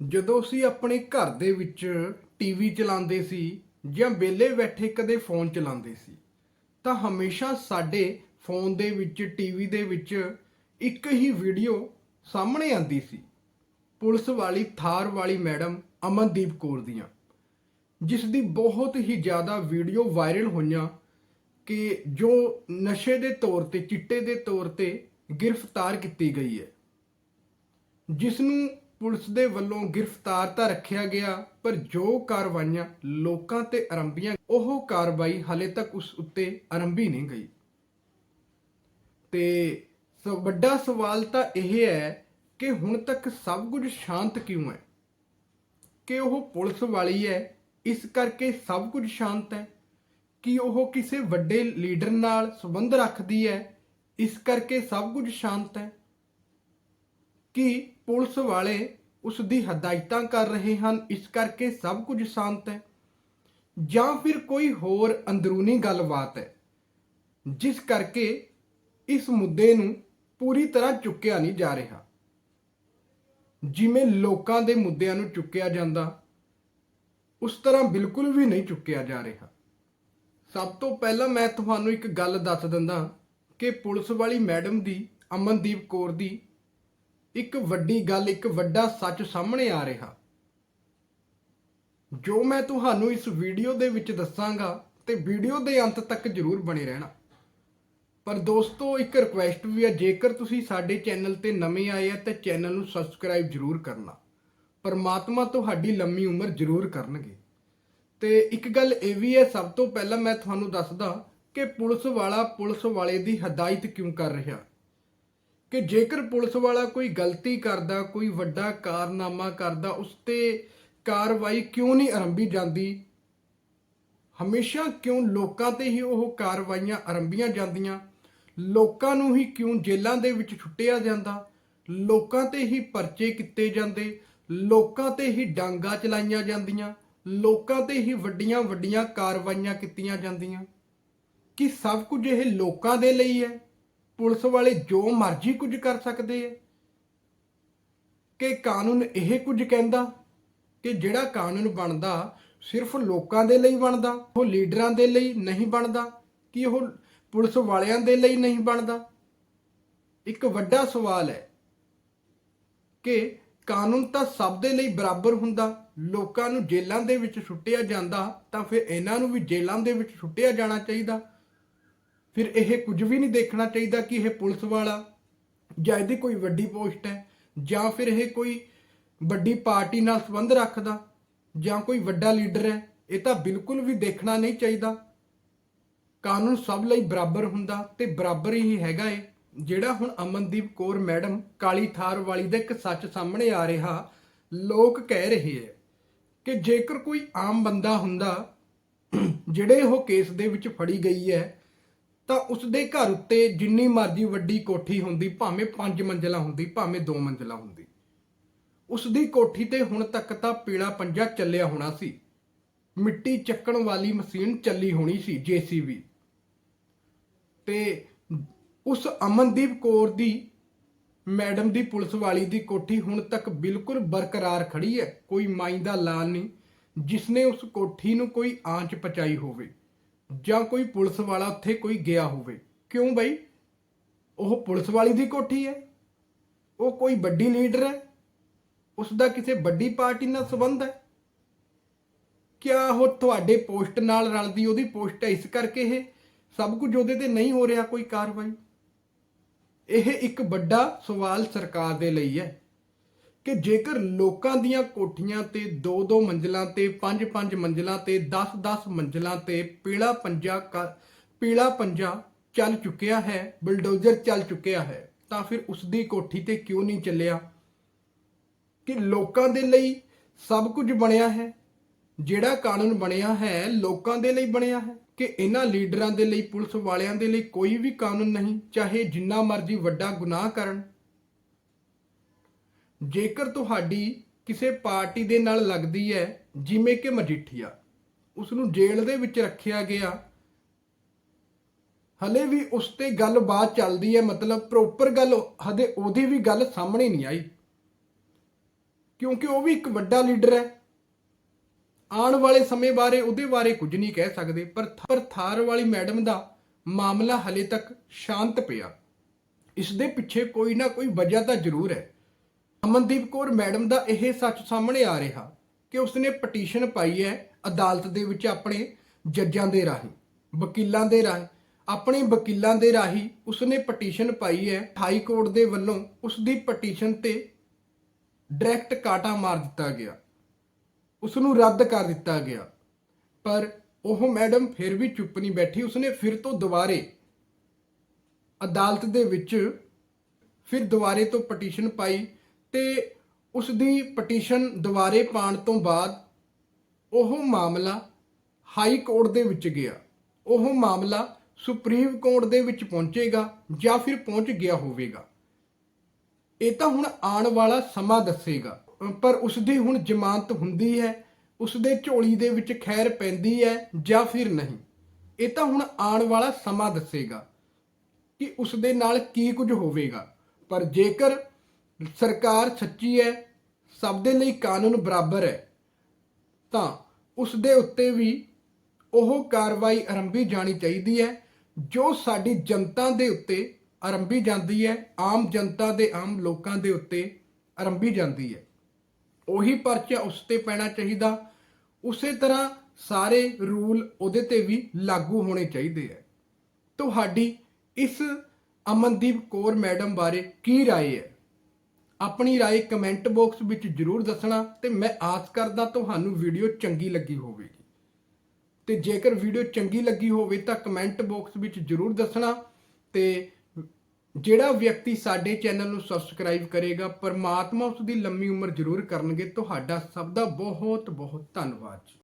ਜਦੋਂ ਅਸੀਂ ਆਪਣੇ ਘਰ ਦੇ ਵਿੱਚ ਟੀਵੀ ਚਲਾਉਂਦੇ ਸੀ ਜਾਂ ਵਿਹਲੇ ਬੈਠੇ ਕਦੇ ਫੋਨ ਚਲਾਉਂਦੇ ਸੀ, ਤਾਂ ਹਮੇਸ਼ਾ ਸਾਡੇ ਫੋਨ ਦੇ ਵਿੱਚ, ਟੀਵੀ ਦੇ ਵਿੱਚ ਇੱਕ ਹੀ ਵੀਡੀਓ ਸਾਹਮਣੇ ਆਉਂਦੀ ਸੀ। ਪੁਲਿਸ ਵਾਲੀ, ਥਾਰ ਵਾਲੀ ਮੈਡਮ ਅਮਨਦੀਪ ਕੌਰ ਦੀਆਂ ਜਿਸ ਦੀ ਬਹੁਤ ਹੀ ਜ਼ਿਆਦਾ ਵੀਡੀਓ ਵਾਇਰਲ ਹੋਈਆਂ ਕਿ ਜੋ ਨਸ਼ੇ ਦੇ ਤੌਰ ਤੇ, ਚਿੱਟੇ ਦੇ ਤੌਰ ਤੇ ਗ੍ਰਿਫਤਾਰ ਕੀਤੀ ਗਈ ਹੈ। ਜਿਸ ਨੂੰ ਪੁਲਿਸ ਦੇ ਵੱਲੋਂ ਗ੍ਰਿਫਤਾਰ ਤਾਂ ਰੱਖਿਆ ਗਿਆ, ਪਰ ਜੋ ਕਾਰਵਾਈਆਂ ਲੋਕਾਂ ਤੇ ਆਰੰਭੀਆਂ, ਉਹ ਕਾਰਵਾਈ ਹਲੇ ਤੱਕ ਉਸ ਉੱਤੇ ਆਰੰਭੀ ਨਹੀਂ ਗਈ। ਤੇ ਸ ਵੱਡਾ ਸਵਾਲ ਤਾਂ ਇਹ ਹੈ ਕਿ ਹੁਣ ਤੱਕ ਸਭ ਕੁਝ ਸ਼ਾਂਤ ਕਿਉਂ ਹੈ? ਕਿ ਉਹ ਪੁਲਿਸ ਵਾਲੀ ਹੈ, ਇਸ ਕਰਕੇ ਸਭ ਕੁਝ ਸ਼ਾਂਤ ਹੈ? ਕਿ ਉਹ ਕਿਸੇ ਵੱਡੇ ਲੀਡਰ ਨਾਲ ਸੰਬੰਧ ਰੱਖਦੀ ਹੈ, ਇਸ ਕਰਕੇ ਸਭ ਕੁਝ ਸ਼ਾਂਤ ਹੈ? ਕਿ ਪੁਲਿਸ ਵਾਲੇ ਉਸ ਦੀ ਹਦਾਇਤਾਂ ਕਰ ਰਹੇ ਹਨ, ਇਸ ਕਰਕੇ ਸਭ ਕੁਝ ਸ਼ਾਂਤ ਹੈ। ਜਾਂ ਫਿਰ ਕੋਈ ਹੋਰ ਅੰਦਰੂਨੀ ਗੱਲਬਾਤ ਹੈ, ਜਿਸ ਕਰਕੇ ਇਸ ਮੁੱਦੇ ਨੂੰ ਪੂਰੀ ਤਰ੍ਹਾਂ ਚੁੱਕਿਆ ਨਹੀਂ ਜਾ ਰਿਹਾ। ਜਿਵੇਂ ਲੋਕਾਂ ਦੇ ਮੁੱਦਿਆਂ ਨੂੰ ਚੁੱਕਿਆ ਜਾਂਦਾ, ਉਸ ਤਰ੍ਹਾਂ ਬਿਲਕੁਲ ਵੀ ਨਹੀਂ ਚੁੱਕਿਆ ਜਾ ਰਿਹਾ। ਸਭ ਤੋਂ ਪਹਿਲਾਂ ਮੈਂ ਤੁਹਾਨੂੰ ਇੱਕ ਗੱਲ ਦੱਸ ਦਿੰਦਾ ਕਿ ਪੁਲਿਸ ਵਾਲੀ ਮੈਡਮ ਦੀ, ਅਮਨਦੀਪ ਕੌਰ ਦੀ ਇੱਕ ਵੱਡੀ ਗੱਲ, ਇੱਕ ਵੱਡਾ ਸੱਚ ਸਾਹਮਣੇ ਆ ਰਿਹਾ। ਜੋ ਮੈਂ ਤੁਹਾਨੂੰ ਇਸ ਵੀਡੀਓ ਦੇ ਵਿੱਚ ਦੱਸਾਂਗਾ ਤੇ ਵੀਡੀਓ ਦੇ ਅੰਤ ਤੱਕ ਜ਼ਰੂਰ ਬਣੇ ਰਹਿਣਾ। ਪਰ ਦੋਸਤੋ, ਇੱਕ ਰਿਕੁਐਸਟ ਵੀ ਹੈ ਜੇਕਰ ਤੁਸੀਂ ਸਾਡੇ ਚੈਨਲ ਤੇ ਨਵੇਂ ਆਏ ਆ, ਤਾਂ ਚੈਨਲ ਨੂੰ ਸਬਸਕ੍ਰਾਈਬ ਜ਼ਰੂਰ ਕਰਨਾ। ਪਰਮਾਤਮਾ ਤੁਹਾਡੀ ਲੰਮੀ ਉਮਰ ਜ਼ਰੂਰ ਕਰਨਗੇ। ਤੇ ਇੱਕ ਗੱਲ ਇਹ ਵੀ ਹੈ, ਸਭ ਤੋਂ ਪਹਿਲਾਂ ਮੈਂ ਤੁਹਾਨੂੰ ਦੱਸਦਾ ਕਿ ਪੁਲਿਸ ਵਾਲਾ ਪੁਲਿਸ ਵਾਲੇ ਦੀ ਹਦਾਇਤ ਕਿਉਂ ਕਰ ਰਿਹਾ। ਕਿ ਜੇਕਰ ਪੁਲਿਸ ਵਾਲਾ ਕੋਈ ਗਲਤੀ ਕਰਦਾ, ਕੋਈ ਵੱਡਾ ਕਾਰਨਾਮਾ ਕਰਦਾ, ਉਸ ਤੇ ਕਾਰਵਾਈ ਕਿਉਂ ਨਹੀਂ ਆਰੰਭੀ ਜਾਂਦੀ? ਹਮੇਸ਼ਾ ਕਿਉਂ ਲੋਕਾਂ ਤੇ ਹੀ ਉਹ ਕਾਰਵਾਈਆਂ ਆਰੰਭੀਆਂ ਜਾਂਦੀਆਂ? ਲੋਕਾਂ ਨੂੰ ਹੀ ਕਿਉਂ ਜੇਲ੍ਹਾਂ ਦੇ ਵਿੱਚ ਛੁੱਟਿਆ ਜਾਂਦਾ? ਲੋਕਾਂ ਤੇ ਹੀ ਪਰਚੇ ਕੀਤੇ ਜਾਂਦੇ? ਲੋਕਾਂ ਤੇ ਹੀ ਡਾਂਗਾ ਚਲਾਈਆਂ ਜਾਂਦੀਆਂ? ਲੋਕਾਂ ਤੇ ਹੀ ਵੱਡੀਆਂ ਵੱਡੀਆਂ ਕਾਰਵਾਈਆਂ ਕੀਤੀਆਂ ਜਾਂਦੀਆਂ? ਕਿ ਸਭ ਕੁਝ ਇਹ ਲੋਕਾਂ ਦੇ ਲਈ ਹੈ? ਪੁਲਿਸ ਵਾਲੇ ਜੋ ਮਰਜ਼ੀ ਕੁਝ ਕਰ ਸਕਦੇ ਹੈ ਕਿ ਕਾਨੂੰਨ ਇਹ ਕੁਝ ਕਹਿੰਦਾ ਕਿ ਜਿਹੜਾ ਕਾਨੂੰਨ ਬਣਦਾ ਸਿਰਫ ਲੋਕਾਂ ਦੇ ਲਈ ਬਣਦਾ, ਉਹ ਲੀਡਰਾਂ ਦੇ ਲਈ ਨਹੀਂ ਬਣਦਾ, ਕਿ ਉਹ ਪੁਲਿਸ ਵਾਲਿਆਂ ਦੇ ਲਈ ਨਹੀਂ ਬਣਦਾ। ਇੱਕ ਵੱਡਾ ਸਵਾਲ ਹੈ ਕਿ ਕਾਨੂੰਨ ਤਾਂ ਸਭ ਦੇ ਲਈ ਬਰਾਬਰ ਹੁੰਦਾ, ਲੋਕਾਂ ਨੂੰ ਜੇਲ੍ਹਾਂ ਦੇ ਵਿੱਚ ਸੁੱਟਿਆ ਜਾਂਦਾ ਤਾਂ ਫਿਰ ਇਹਨਾਂ ਨੂੰ ਵੀ ਜੇਲ੍ਹਾਂ ਦੇ ਵਿੱਚ ਸੁੱਟਿਆ ਜਾਣਾ ਚਾਹੀਦਾ। ਫਿਰ ਇਹ ਕੁਝ ਵੀ ਨਹੀਂ ਦੇਖਣਾ ਚਾਹੀਦਾ ਕਿ ਇਹ ਪੁਲਿਸ ਵਾਲਾ ਜਾਂ ਇਹਦੀ ਕੋਈ ਵੱਡੀ ਪੋਸਟ ਹੈ, ਜਾਂ ਫਿਰ ਇਹ ਕੋਈ ਵੱਡੀ ਪਾਰਟੀ ਨਾਲ ਸੰਬੰਧ ਰੱਖਦਾ, ਜਾਂ ਕੋਈ ਵੱਡਾ ਲੀਡਰ ਹੈ, ਇਹ ਤਾਂ ਬਿਲਕੁਲ ਵੀ ਦੇਖਣਾ ਨਹੀਂ ਚਾਹੀਦਾ। ਕਾਨੂੰਨ ਸਭ ਲਈ ਬਰਾਬਰ ਹੁੰਦਾ ਤੇ ਬਰਾਬਰ ਹੀ ਹੈਗਾ ਏ, ਜਿਹੜਾ ਹੁਣ ਅਮਨਦੀਪ ਕੌਰ ਮੈਡਮ ਕਾਲੀ ਥਾਰ ਵਾਲੀ ਦਾ ਇੱਕ ਸੱਚ ਸਾਹਮਣੇ ਆ ਰਿਹਾ, ਲੋਕ ਕਹਿ ਰਹੇ ਹੈ ਕਿ ਜੇਕਰ ਕੋਈ ਆਮ ਬੰਦਾ ਹੁੰਦਾ, ਜਿਹੜੇ ਉਹ ਕੇਸ ਦੇ ਵਿੱਚ ਫੜੀ ਗਈ ਹੈ ਤਾਂ ਉਸ ਦੇ ਘਰ ਉੱਤੇ ਜਿੰਨੀ ਮਰਜ਼ੀ ਵੱਡੀ ਕੋਠੀ ਹੁੰਦੀ, ਭਾਵੇਂ 5 ਮੰਜ਼ਲਾ ਹੁੰਦੀ, ਭਾਵੇਂ 2 ਮੰਜ਼ਲਾ ਹੁੰਦੀ। ਉਸ ਦੀ ਕੋਠੀ ਤੇ ਹੁਣ ਤੱਕ ਤਾਂ ਪੀਲਾ ਪੰਜਾ ਚੱਲਿਆ ਹੋਣਾ ਸੀ। ਮਿੱਟੀ ਚੱਕਣ ਵਾਲੀ ਮਸ਼ੀਨ ਚੱਲੀ ਹੋਣੀ ਸੀ, ਜੀਸੀਬੀ। ਤੇ ਉਸ ਅਮਨਦੀਪ ਕੌਰ ਦੀ, ਮੈਡਮ ਦੀ ਪੁਲਿਸ ਵਾਲੀ ਦੀ ਕੋਠੀ ਹੁਣ ਤੱਕ ਬਿਲਕੁਲ ਬਰਕਰਾਰ ਖੜੀ ਹੈ। ਕੋਈ ਮਾਈ ਦਾ ਲਾਲ ਨਹੀਂ, ਜਿਸ ਨੇ ਉਸ ਕੋਠੀ ਨੂੰ ਕੋਈ ਆਂਚ ਪਚਾਈ ਹੋਵੇ। ਜਾਂ ਕੋਈ ਪੁਲਿਸ ਵਾਲਾ ਉੱਥੇ ਕੋਈ ਗਿਆ ਹੋਵੇ। ਕਿਉਂ ਬਈ? ਉਹ ਪੁਲਿਸ ਵਾਲੀ ਦੀ ਕੋਠੀ ਹੈ। ਉਹ ਕੋਈ ਵੱਡੀ ਲੀਡਰ ਹੈ। ਉਸ ਦਾ ਕਿਸੇ ਵੱਡੀ ਪਾਰਟੀ ਨਾਲ ਸੰਬੰਧ ਹੈ। ਕਿਆ ਉਹ ਤੁਹਾਡੇ ਪੋਸਟ ਨਾਲ ਰਲਦੀ, ਉਹਦੀ ਪੋਸਟ ਹੈ। ਇਸ ਕਰਕੇ ਇਹ ਸਭ ਕੁਝ ਉਹਦੇ ਤੇ ਨਹੀਂ ਹੋ ਰਿਹਾ ਕੋਈ ਕਾਰਵਾਈ। ਇਹ ਇੱਕ ਵੱਡਾ ਸਵਾਲ ਸਰਕਾਰ ਦੇ ਲਈ ਹੈ। ਕਿ ਜੇਕਰ ਲੋਕਾਂ ਦੀਆਂ ਕੋਠੀਆਂ ਤੇ 2-2 ਮੰਜ਼ਲਾਂ ਤੇ 5-5 ਮੰਜ਼ਲਾਂ ਤੇ 10-10 ਮੰਜ਼ਲਾਂ ਤੇ ਪੀਲਾ ਪੰਜਾ ਪੀਲਾ ਪੰਜਾ ਚੱਲ ਚੁੱਕਿਆ ਹੈ, ਬਲਡੋਜ਼ਰ ਚੱਲ ਚੁੱਕਿਆ ਹੈ, ਤਾਂ ਫਿਰ ਉਸ ਦੀ ਕੋਠੀ ਤੇ ਕਿਉਂ ਨਹੀਂ ਚੱਲਿਆ? ਕਿ ਲੋਕਾਂ ਦੇ ਲਈ ਸਭ ਕੁਝ ਬਣਿਆ ਹੈ, ਜਿਹੜਾ ਕਾਨੂੰਨ ਬਣਿਆ ਹੈ ਲੋਕਾਂ ਦੇ ਲਈ ਬਣਿਆ ਹੈ, ਕਿ ਇਹਨਾਂ ਲੀਡਰਾਂ ਦੇ ਲਈ, ਪੁਲਿਸ ਵਾਲਿਆਂ ਦੇ ਲਈ ਕੋਈ ਵੀ ਕਾਨੂੰਨ ਨਹੀਂ, ਚਾਹੇ ਜਿੰਨਾ ਮਰਜ਼ੀ ਵੱਡਾ ਗੁਨਾਹ ਕਰਨ। ਜੇਕਰ ਤੁਹਾਡੀ ਕਿਸੇ ਪਾਰਟੀ ਦੇ ਨਾਲ ਲੱਗਦੀ ਹੈ, ਜਿਵੇਂ ਕਿ ਮਜੀਠੀਆ ਉਸ ਨੂੰ ਜੇਲ੍ਹ ਦੇ ਵਿੱਚ ਰੱਖਿਆ ਗਿਆ। ਹਲੇ ਵੀ ਉਸ ਤੇ ਗੱਲਬਾਤ ਚੱਲਦੀ ਹੈ, ਮਤਲਬ ਪ੍ਰੋਪਰ ਗੱਲ ਹਦੇ ਉਹਦੀ ਵੀ ਗੱਲ ਸਾਹਮਣੇ ਨਹੀਂ ਆਈ। ਕਿਉਂਕਿ ਉਹ ਵੀ ਇੱਕ ਵੱਡਾ ਲੀਡਰ ਹੈ। ਆਉਣ ਵਾਲੇ ਸਮੇਂ ਬਾਰੇ, ਉਹਦੇ ਬਾਰੇ ਕੁਝ ਨਹੀਂ ਕਹਿ ਸਕਦੇ, ਪਰ ਪਰ ਥਾਰ ਵਾਲੀ ਮੈਡਮ ਦਾ ਮਾਮਲਾ ਹਲੇ ਤੱਕ ਸ਼ਾਂਤ ਪਿਆ। ਇਸ ਦੇ ਪਿੱਛੇ ਕੋਈ ਨਾ ਕੋਈ ਵਜ੍ਹਾ ਤਾਂ ਜ਼ਰੂਰ ਹੈ। ਅਮਨਦੀਪ ਕੌਰ ਮੈਡਮ ਦਾ ਇਹ ਸੱਚ ਸਾਹਮਣੇ ਆ ਰਿਹਾ ਕਿ ਉਸਨੇ ਪਟੀਸ਼ਨ ਪਾਈ ਹੈ ਅਦਾਲਤ ਦੇ ਵਿੱਚ ਆਪਣੇ ਜੱਜਾਂ ਦੇ ਰਾਹੀਂ, ਵਕੀਲਾਂ ਦੇ ਰਾਹੀਂ, ਆਪਣੇ ਵਕੀਲਾਂ ਦੇ ਰਾਹੀਂ ਉਸਨੇ ਪਟੀਸ਼ਨ ਪਾਈ ਹੈ। ਹਾਈ ਕੋਰਟ ਦੇ ਵੱਲੋਂ ਉਸ ਦੀ ਪਟੀਸ਼ਨ ਤੇ ਡਾਇਰੈਕਟ ਕਾਟਾ ਮਾਰ ਦਿੱਤਾ ਗਿਆ। ਉਸ ਨੂੰ ਰੱਦ ਕਰ ਦਿੱਤਾ ਗਿਆ। ਪਰ ਉਹ ਮੈਡਮ ਫਿਰ ਵੀ ਚੁੱਪ ਨਹੀਂ ਬੈਠੀ। ਉਸਨੇ ਫਿਰ ਤੋਂ ਦੁਬਾਰੇ ਅਦਾਲਤ ਦੇ ਵਿੱਚ, ਫਿਰ ਦੁਬਾਰੇ ਤੋਂ ਪਟੀਸ਼ਨ ਪਾਈ ਤੇ ਉਸ ਦੀ ਪਟੀਸ਼ਨ ਦੁਬਾਰੇ ਪਾਣ ਤੋਂ ਬਾਅਦ ਉਹ ਮਾਮਲਾ ਹਾਈ ਕੋਰਟ ਦੇ ਵਿੱਚ ਗਿਆ। ਉਹ ਮਾਮਲਾ ਸੁਪਰੀਮ ਕੋਰਟ ਦੇ ਵਿੱਚ ਪਹੁੰਚੇਗਾ ਜਾਂ ਫਿਰ ਪਹੁੰਚ ਗਿਆ ਹੋਵੇਗਾ। ਇਹ ਤਾਂ ਹੁਣ ਆਉਣ ਵਾਲਾ ਸਮਾਂ ਦੱਸੇਗਾ। ਪਰ ਉਸ ਦੀ ਹੁਣ ਜ਼ਮਾਨਤ ਹੁੰਦੀ ਹੈ ਉਸ ਦੇ ਝੋਲੀ ਦੇ ਵਿੱਚ ਖੈਰ ਪੈਂਦੀ ਹੈ ਜਾਂ ਫਿਰ ਨਹੀਂ। ਇਹ ਤਾਂ ਹੁਣ ਆਉਣ ਵਾਲਾ ਸਮਾਂ ਦੱਸੇਗਾ ਕਿ ਉਸ ਦੇ ਨਾਲ ਕੀ ਕੁਝ ਹੋਵੇਗਾ। ਪਰ ਜੇਕਰ ਸਰਕਾਰ ਸੱਚੀ ਹੈ ਸਭ ਦੇ ਲਈ ਕਾਨੂੰਨ ਬਰਾਬਰ ਹੈ ਤਾਂ ਉਸ ਦੇ ਉੱਤੇ ਵੀ ਉਹ ਕਾਰਵਾਈ ਆਰੰਭੀ ਜਾਣੀ ਚਾਹੀਦੀ ਹੈ ਜੋ ਸਾਡੀ ਜਨਤਾ ਦੇ ਉੱਤੇ ਆਰੰਭੀ ਜਾਂਦੀ ਹੈ ਆਮ ਜਨਤਾ ਦੇ ਆਮ ਲੋਕਾਂ ਦੇ ਉੱਤੇ ਆਰੰਭੀ ਜਾਂਦੀ ਹੈ ਉਹੀ ਪਰਚਾ ਉਸ ਤੇ ਪੈਣਾ ਚਾਹੀਦਾ ਉਸੇ ਤਰ੍ਹਾਂ ਸਾਰੇ ਰੂਲ ਉਹਦੇ ਤੇ ਵੀ ਲਾਗੂ ਹੋਣੇ ਚਾਹੀਦੇ ਹੈ ਤੁਹਾਡੀ ਇਸ ਅਮਨਦੀਪ ਕੌਰ ਮੈਡਮ ਬਾਰੇ ਕੀ رائے ਹੈ ਆਪਣੀ رائے ਕਮੈਂਟ ਬਾਕਸ ਵਿੱਚ ਜਰੂਰ ਦੱਸਣਾ ਤੇ ਮੈਂ ਆਸ ਕਰਦਾ ਤੁਹਾਨੂੰ ਵੀਡੀਓ ਚੰਗੀ ਲੱਗੀ ਹੋਵੇਗੀ ਤੇ ਜੇਕਰ ਵੀਡੀਓ ਚੰਗੀ ਲੱਗੀ ਹੋਵੇ ਤਾਂ ਕਮੈਂਟ ਬਾਕਸ ਵਿੱਚ ਜਰੂਰ ਦੱਸਣਾ ਤੇ ਜਿਹੜਾ ਵਿਅਕਤੀ ਸਾਡੇ ਚੈਨਲ ਨੂੰ ਸਬਸਕ੍ਰਾਈਬ ਕਰੇਗਾ ਪਰਮਾਤਮਾ ਉਸ ਦੀ ਲੰਮੀ ਉਮਰ ਜ਼ਰੂਰ ਕਰਨਗੇ ਤੁਹਾਡਾ ਸਭ ਦਾ ਬਹੁਤ ਬਹੁਤ ਧੰਨਵਾਦ ਜੀ